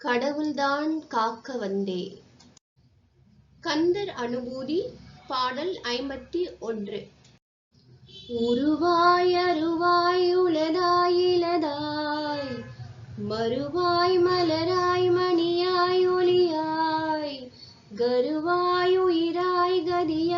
கடவுள்தான் காக்க வந்தே. கந்தர் அனுபூதி பாடல் ஐம்பத்தி ஒன்று. உருவாய் அருவாய் உளதாய் இலதாய் மறுவாய் மலராய் மணியாய் ஒளியாய் கருவாய் உயிராய் கதியாய்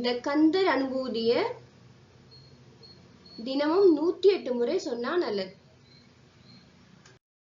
இந்த கந்தர் அனுபூதிய தினமும் நூற்றி எட்டு முறை சொன்னா நல்லது.